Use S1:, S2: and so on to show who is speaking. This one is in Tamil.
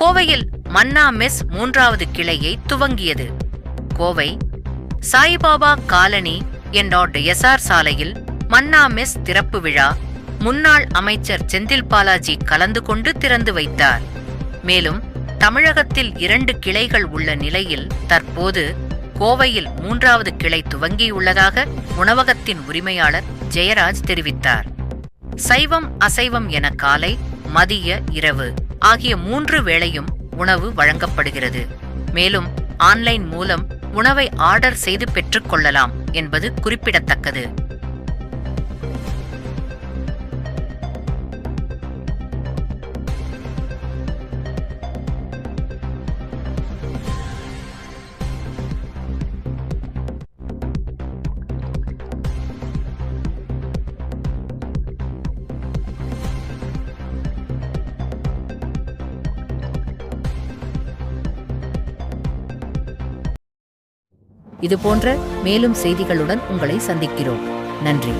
S1: கோவையில் மன்னா மெஸ் மூன்றாவது கிளையை துவங்கியது. கோவை சாய்பாபா காலனி என்டாட் எஸ்ஆர் சாலையில் மன்னா மெஸ் திறப்பு விழா முன்னாள் அமைச்சர் செந்தில் பாலாஜி கலந்து கொண்டு திறந்து வைத்தார். மேலும் தமிழகத்தில் இரண்டு கிளைகள் உள்ள நிலையில் தற்போது கோவையில் மூன்றாவது கிளை துவங்கியுள்ளதாக உணவகத்தின் உரிமையாளர் ஜெயராஜ் தெரிவித்தார். சைவம் அசைவம் என காலை மதிய இரவு. ஆகிய மூன்று வேளையும் உணவு வழங்கப்படுகிறது. மேலும் ஆன்லைன் மூலம் உணவை ஆர்டர் செய்து பெற்றுக்கொள்ளலாம் என்பது குறிப்பிடத்தக்கது. இதுபோன்ற மேலும் செய்திகளுடன் உங்களை சந்திக்கிறோம். நன்றி.